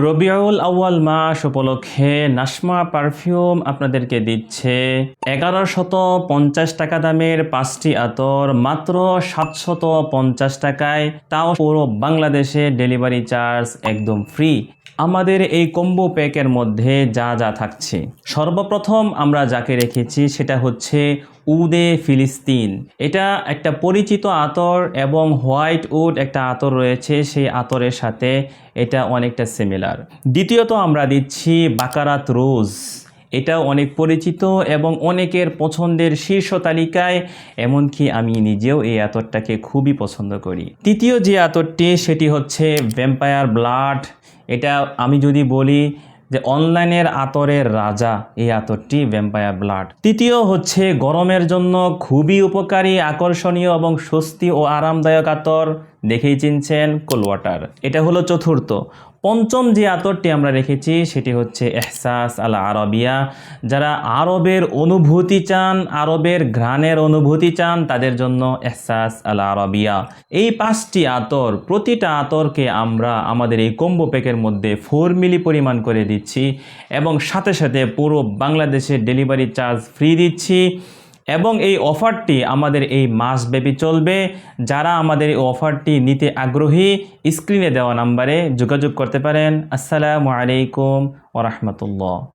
রবিউল আউয়াল মাস উপলক্ষে নাসমা পারফিউম আপনাদেরকে দিচ্ছে এগারোশত পঞ্চাশ টাকা দামের পাঁচটি আতর, মাত্র সাতশত পঞ্চাশ টাকায়। তাও পুরো বাংলাদেশে ডেলিভারি চার্জ একদম ফ্রি। আমাদের এই কম্বো প্যাকের মধ্যে যা যা থাকছে। সর্বপ্রথম আমরা যাকে রেখেছি সেটা হচ্ছে উদে ফিলিস্তিন। এটা একটা পরিচিত আতর এবং হোয়াইট উড একটা আতর রয়েছে, সেই আতরের সাথে এটা অনেকটা সিমিলার দ্বিতীয়ত আমরা দিচ্ছি বাকারাত রোজ। এটা অনেক পরিচিত এবং অনেকের পছন্দের শীর্ষ তালিকায়, এমনকি আমি নিজেও এই আতরটাকে খুবই পছন্দ করি। তৃতীয় যে আতরটি, সেটি হচ্ছে ভ্যাম্পায়ার ব্লাড এটা আমি যদি বলি যে অনলাইনের আতরের রাজা, এই আতরটি ভ্যাম্পায়ার ব্লাড তৃতীয় হচ্ছে গরমের জন্য খুবই উপকারী, আকর্ষণীয় এবং স্বস্তি ও আরামদায়ক আতর। দেখেই চিনছেন কোল ওয়াটার এটা হলো চতুর্থ। পঞ্চম যে আতরটি আমরা রেখেছি, সেটি হচ্ছে এহসাস আল আরবিয়া যারা আরবের অনুভূতি চান, আরবের ঘ্রাণের অনুভূতি চান, তাদের জন্য এহসাস আল আরবিয়া এই পাঁচটি আতর, প্রতিটা আতরকে আমরা আমাদের এই কম্বো প্যাকের মধ্যে ফোর মিলি পরিমাণ করে দিচ্ছি এবং সাথে সাথে পুরো বাংলাদেশে ডেলিভারি চার্জ ফ্রি দিচ্ছি। এবং এই অফারটি আমাদের এই মাসব্যাপী চলবে। যারা আমাদের এই অফারটি নিতে আগ্রহী, স্ক্রিনে দেওয়া নাম্বারে যোগাযোগ করতে পারেন। আসসালামু আলাইকুম ওরহমতুল্লাহ